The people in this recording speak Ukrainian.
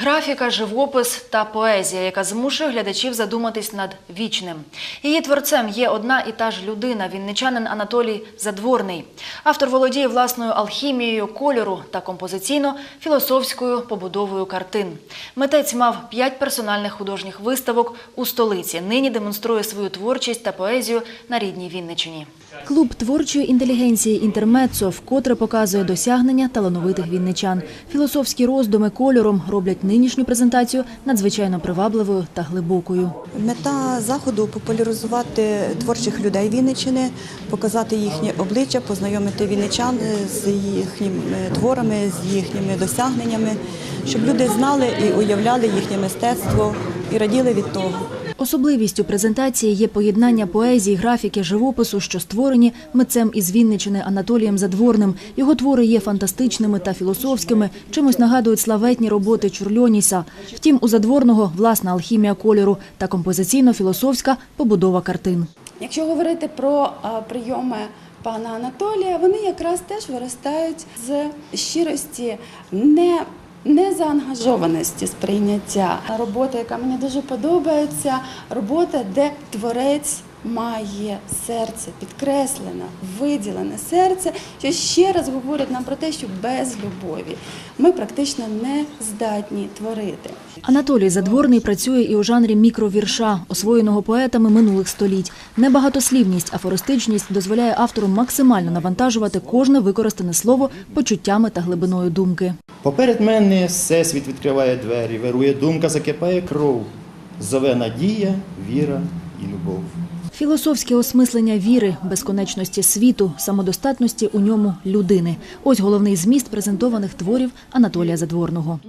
Графіка, живопис та поезія, яка змушує глядачів задуматись над вічним. Її творцем є одна і та ж людина, вінничанин Анатолій Задворний. Автор володіє власною алхімією кольору та композиційно-філософською побудовою картин. Митець мав п'ять персональних художніх виставок у столиці. Нині демонструє свою творчість та поезію на рідній Вінничині. Клуб творчої інтелігенції «Інтермеццо» вкотре показує досягнення талановитих вінничан. Філософські роздуми кольором роблять нинішню презентацію надзвичайно привабливою та глибокою. Мета заходу популяризувати творчих людей Вінничини, показати їхнє обличчя, познайомити вінничан з їхніми творами, з їхніми досягненнями, щоб люди знали і уявляли їхнє мистецтво і раділи від того. Особливістю презентації є поєднання поезії, графіки, живопису, що створені митцем із Вінничини Анатолієм Задворним. Його твори є фантастичними та філософськими, чимось нагадують славетні роботи Чурльоніса. Втім, у Задворного власна алхімія кольору та композиційно-філософська побудова картин. Якщо говорити про прийоми пана Анатолія, вони якраз теж виростають з щирості, не незаангажованості сприйняття. Робота, яка мені дуже подобається, робота, де творець має серце, підкреслене, виділене серце, що ще раз говорить нам про те, що без любові ми практично не здатні творити. Анатолій Задворний працює і у жанрі мікровірша, освоєного поетами минулих століть. Небагатослівність, афористичність дозволяє автору максимально навантажувати кожне використане слово почуттями та глибиною думки. Поперед мене всесвіт відкриває двері, вирує думка, закипає кров, зове надія, віра і любов. Філософське осмислення віри, безконечності світу, самодостатності у ньому людини. Ось головний зміст презентованих творів Анатолія Задворного.